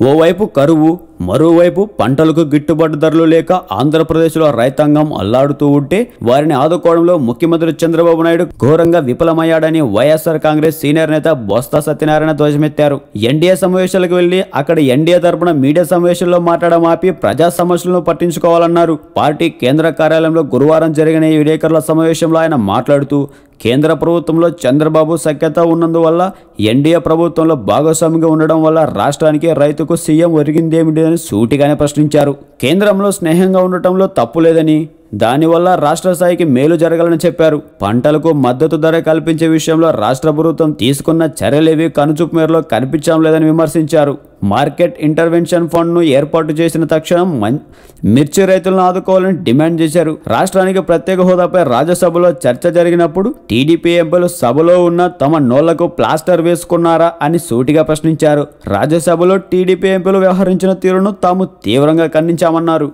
ఓవైపు కరువు మరోవైపు పంటలకు గిట్టుబాటు ధరలు లేక ఆంధ్రప్రదేశ్లో రైతాంగం అల్లాడుతూ ఉంటే వారిని ఆదుకోవడంలో ముఖ్యమంత్రి చంద్రబాబు నాయుడు ఘోరంగా విఫలమయ్యాడని వైఎస్ఆర్ కాంగ్రెస్ సీనియర్ నేత బొత్స సత్యనారాయణ ధ్వజమెత్తారు. ఎన్డీఏ సమావేశాలకు వెళ్ళి అక్కడ ఎన్డీఏ తరపున మీడియా సమావేశంలో మాట్లాడడం ఆపి ప్రజా సమస్యలను పట్టించుకోవాలన్నారు. పార్టీ కేంద్ర కార్యాలయంలో గురువారం జరిగిన ఈ విలేకరుల సమావేశంలో ఆయన మాట్లాడుతూ కేంద్ర ప్రభుత్వంలో చంద్రబాబు సఖ్యత ఉన్నందువల్ల ఎన్డీఏ ప్రభుత్వంలో భాగస్వామిగా ఉండడం వల్ల రాష్ట్రానికి రైతుకు సీఎం ఒరిగిందేమిటి లేదని సూటిగానే ప్రశ్నించారు. కేంద్రంలో స్నేహంగా ఉండటంలో తప్పు లేదని దానివల్ల రాష్ట్ర స్థాయికి మేలు జరగాలని చెప్పారు. పంటలకు మద్దతు ధర కల్పించే విషయంలో రాష్ట్ర ప్రభుత్వం తీసుకున్న చర్యలేవి కనుచూపు మేరలో కనిపించడం లేదని విమర్శించారు. మార్కెట్ ఇంటర్వెన్షన్ ఫండ్ను ఏర్పాటు చేసిన తక్షణం మం- మిర్చి రైతులను ఆదుకోవాలని డిమాండ్ చేశారు. రాష్ట్రానికి ప్రత్యేక హోదాపై రాజ్యసభలో చర్చ జరిగినప్పుడు టీడీపీ ఎంపీలు సభలో ఉన్న తమ నోళ్ళకు ప్లాస్టర్ వేసుకున్నారా అని సూటిగా ప్రశ్నించారు. రాజ్యసభలో టీడీపీ ఎంపీలు వ్యవహరించిన తీరును తాము తీవ్రంగా ఖండించామన్నారు.